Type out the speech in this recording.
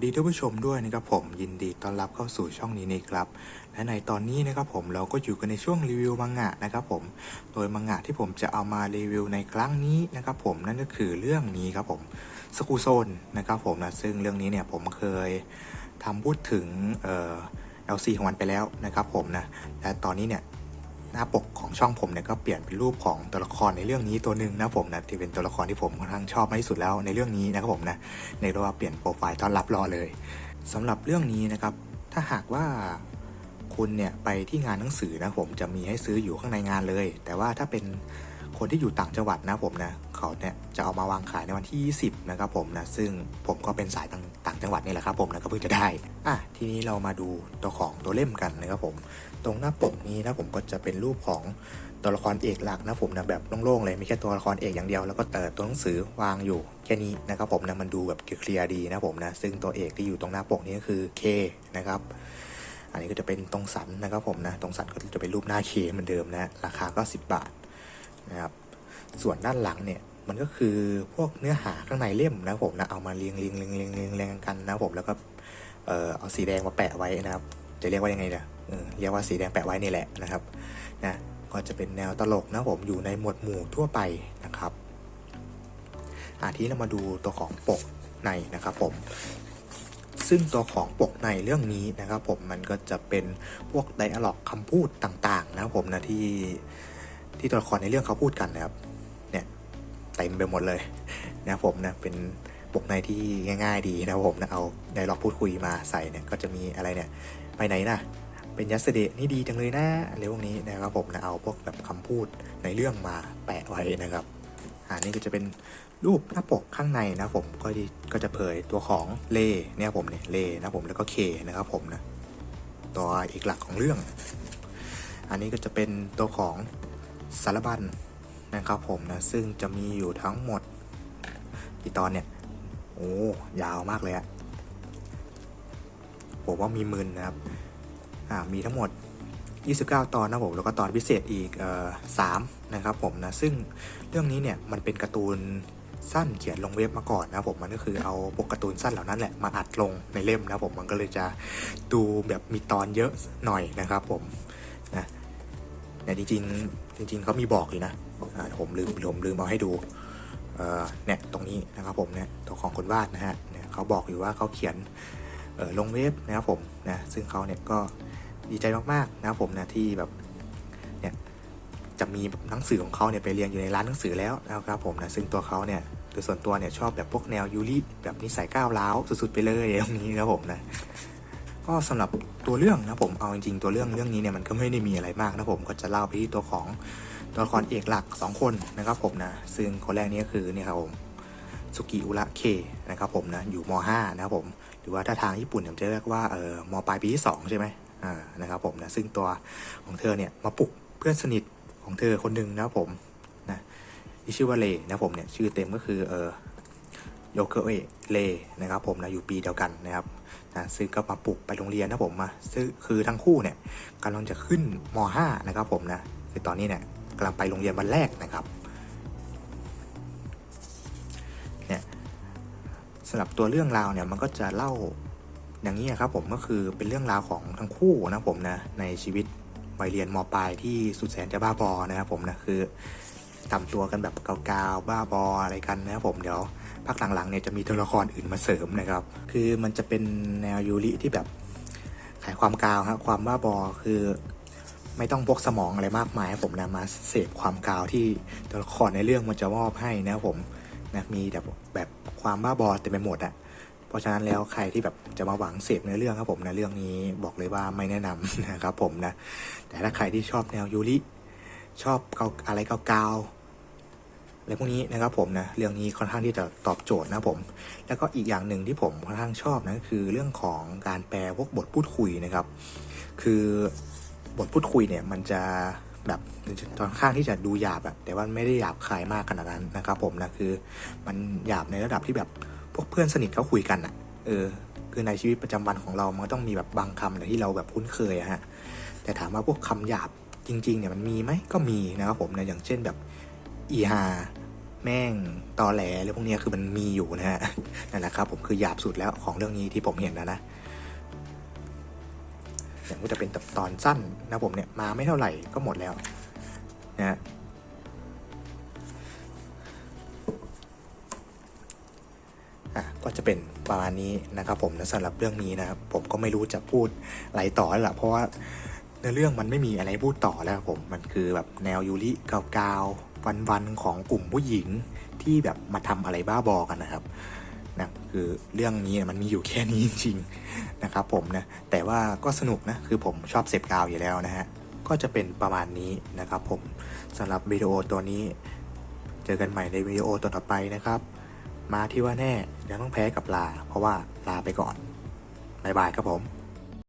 สดีท่านผู้ชมด้วยนะครับผมยินดีต้อนรับเข้าสู่ช่องนี้นะครับ และในตอนนี้นะครับผมเราก็อยู่กันในช่วงรีวิวมังงะนะครับผมโดยมังงะที่ผมจะเอามารีวิวในครั้งนี้นะครับผมนั่นก็คือเรื่องนี้ครับผมสกูโซนนะครับผมนะซึ่งเรื่องนี้เนี่ยผมเคยทำพูดถึงเอ่อ LC ของมันไปแล้วนะครับผมนะและตอนนี้เนี่ย หน้าปกของช่องผมเนี่ยก็เปลี่ยนเป็นรูปของตัวละครในเรื่องนี้ตัวหนึ่งนะผมนะที่เป็นตัวละครที่ผมค่อนข้างชอบมากที่สุดแล้วในเรื่องนี้นะครับผมนะในเรียกว่าเปลี่ยนโปรไฟล์ต้อนรับรอเลยสำหรับเรื่องนี้นะครับ ถ้าหากว่าคุณเนี่ยไปที่งานหนังสือนะผมจะมีให้ซื้ออยู่ข้างในงานเลย แต่ว่าถ้าเป็นคนที่อยู่ต่างจังหวัดนะผมนะ เขาเนี่ยจะเอามาวางขายในวันที่ 20 นะครับผมนะ ซึ่งผมก็เป็นสายต่างางจังหวัดนี่แหละครับผมนะก็เพิ่งจะได้ อะ ทีนี้เรามาดูตัวของตัวเล่มกันนะครับผม ตรงหน้าปกนี้นะผมก็จะเป็นรูปของตัวละครเอกหลักนะผมนะแบบโล่งๆเลยมีแค่ตัวละครเอกอย่างเดียวแล้วก็เติตัวหนังสือวางอยู่แค่นี้นะครับผมนะมันดูแบบเคลียร์ดีนะผมนะซึ่งตัวเอกที่อยู่ตรงหน้าปกนี้ก็คือเคนะครับอันนี้ก็จะเป็นตรงสันนะครับผมนะตรงสันก็จะเป็นรูปหน้าเคเหมือนเดิมนะราคาก็ 10 บาทนะครับ ส่วนด้านหลังเนี่ยมันก็คือพวกเนื้อหาข้างในเล่มนะผมนะเอามาเรียงเรียงเรียงเรียงเรียงเรียงกันนะผมแล้วก็เออเอาสีแดงมาแปะไว้นะครับ จะเรียกว่ายังไงเนี่ยเรียกว่าสีแดงแปะไว้นี่แหละนะครับนะก็จะเป็นแนวตลกนะผมอยู่ในหมวดหมู่ทั่วไปนะครับอาทีนี้เรามาดูตัวของปกในนะครับผมซึ่งตัวของปกในเรื่องนี้นะครับผมมันก็จะเป็นพวกไดอะล็อกคำพูดต่างๆ นะครับผมนะที่ที่ตัวละครในเรื่องเขาพูดกันนะครับ เต็มไปหมดเลยนะผมนะเป็นปกในที่ง่าย ๆ ดีนะผมนะเอาไดอะล็อกพูดคุยมาใส่เนี่ยก็จะมีอะไรเนี่ยไปไหนนะเป็นยัสเดะนี่ดีจังเลยนะอะไรพวกนี้นะครับผมนะเอาพวกแบบคำพูดในเรื่องมาแปะไว้นะครับอันนี้ก็จะเป็นรูปหน้าปกข้างในนะผมก็จะก็จะเผยตัวของเล่เนี่ยผมเนี่ยเล่นะผมแล้วก็เคนะครับผมนะตัวเอกหลักของเรื่อง อันนี้ก็จะเป็นตัวของสารบัญ นะครับผมนะ ซึ่งจะมีอยู่ทั้งหมด กี่ตอนเนี่ย โอ้ยาวมากเลยอะผมว่ามีหมื่นนะครับ อ่า มีทั้งหมด 29 ตอนนะผม แล้วก็ตอนพิเศษอีกเอ่อสามนะครับผมนะ ซึ่งเรื่องนี้เนี่ยมันเป็นการ์ตูนสั้นเขียนลงเว็บมาก่อนนะผมมันก็คือเอาปกการ์ตูนสั้นเหล่านั้นแหละมาอัดลงในเล่มนะผมมันก็เลยจะดูแบบมีตอนเยอะหน่อยนะครับผมนะแต่จริงๆ จริงๆเขามีบอกอยู่นะผมลืมผมลืมเอาให้ดูเนี่ยตรงนี้นะครับผมเนี่ยตัวของคนวาดนะฮะเนี่ยเขาบอกอยู่ว่าเขาเขียนลงเว็บนะครับผมนะซึ่งเขาเนี่ยก็ดีใจมากๆนะครับผมนะที่แบบเนี่ยจะมีหนังสือของเขาเนี่ยไปเรียนอยู่ในร้านหนังสือแล้วนะครับผมนะซึ่งตัวเขาเนี่ยโดยส่วนตัวเนี่ยชอบแบบพวกแนวยูริแบบนิสัยก้าวร้าวสุดๆไปเลยอย่างนี้นะครับผมนะ ก็สำหรับตัวเรื่องนะผมเอาจริงๆตัวเรื่องเรื่องนี้เนี่ยมันก็ไม่ได้มีอะไรมากนะผมก็จะเล่าไปที่ตัวของตัวละครเอกหลัก 2 คนนะครับผมนะซึ่งคนแรกนี่ก็คือเนี่ยครับผมสุกิอุระเคนะครับผมนะอยู่ม .5 นะครับผม หรือว่าถ้าทางญี่ปุ่นเนี่ยจะเรียกว่าเออมปลายปีที่สองใช่ไหมอ่านะครับผมนะซึ่งตัวของเธอเนี่ยมาปลุกเพื่อนสนิทของเธอคนหนึ่งนะครับผมนะที่ชื่อว่าเลนะผมเนี่ยชื่อเต็มก็คือเออโยเกเอะเลนะครับผมนะอยู่ปีเดียวกันนะครับ นะซึ่งก็มาปลุกไปโรงเรียนนะผมมาซึ่งคือทั้งคู่เนี่ยกำลังจะขึ้นม .5 นะครับผมนะคือตอนนี้เนี่ยกำลังไปโรงเรียนวันแรกนะครับเนี่ยสำหรับตัวเรื่องราวเนี่ยมันก็จะเล่าอย่างนี้ครับผมก็คือเป็นเรื่องราวของทั้งคู่นะผมนะในชีวิตวัยเรียนมปลายที่สุดแสนจะบ้าบอนะครับผมนะคือทำตัวกันแบบกาวๆบ้าบออะไรกันนะครับผมเดี๋ยว พักหลังๆเนี่ยจะมีตัวละครอื่นมาเสริมนะครับ คือมันจะเป็นแนวยูริที่แบบขายความกาวครับความบ้าบอคือไม่ต้องพกสมองอะไรมากมายผมนะมาเสพความกาวที่ตัวละครในเรื่องมันจะมอบให้นะผมนะมีแบบแบบความบ้าบอเต็มไปหมดอะเพราะฉะนั้นแล้วใครที่แบบจะมาหวังเสพเนื้อเรื่องครับผมนะเรื่องนี้บอกเลยว่าไม่แนะนำนะครับผมนะแต่ถ้าใครที่ชอบแนวยูริชอบเกาอะไรเกาๆ อะไรพวกนี้นะครับผมนะเรื่องนี้ค่อนข้างที่จะตอบโจทย์นะผม แล้วก็อีกอย่างหนึ่งที่ผมค่อนข้างชอบนะคือเรื่องของการแปลพวกบทพูดคุยนะครับ คือบทพูดคุยเนี่ยมันจะแบบค่อนข้างที่จะดูหยาบอะแต่ว่าไม่ได้หยาบคายมากขนาดนั้นนะครับ ผมนะคือมันหยาบในระดับที่แบบพวกเพื่อนสนิทเขาคุยกันอะเออคือในชีวิตประจำวันของเรามันก็ต้องมีแบบบางคำที่เราแบบคุ้นเคยอะฮะแต่ถามว่าพวกคำหยาบจริงๆเนี่ยมันมีไหมก็มีนะครับผมนะอย่างเช่นแบบ อีฮาแม่งตอแหลหรือพวกนี้คือมันมีอยู่นะฮะนั่นแหละครับ ผมคือหยาบสุดแล้วของเรื่องนี้ที่ผมเห็นนะนะอย่างก็จะเป็นตอนสั้นนะผมเนี่ยมาไม่เท่าไหร่ก็หมดแล้วนะฮะก็จะเป็นประมาณนี้นะครับ ผมนะสำหรับเรื่องนี้นะครับผมก็ไม่รู้จะพูดอะไรต่อแล้วล่ะเพราะว่าในอเรื่องมันไม่มีอะไรพูดต่อแล้วผมมันคือแบบแนวยูริเกาๆ วันๆของกลุ่มผู้หญิงที่แบบมาทำอะไรบ้าบอกันนะครับนะคือเรื่องนี้มันมีอยู่แค่นี้จริงๆนะครับผมนะแต่ว่าก็สนุกนะคือผมชอบเสพกาวอยู่แล้วนะฮะก็จะเป็นประมาณนี้นะครับผมสำหรับวิดีโอตัวนี้ เจอกันใหม่ในวิดีโอต่อไปนะครับ มาที่ว่าแน่ยังต้องแพ้กับลา เพราะว่าลาไปก่อนบายบายครับผม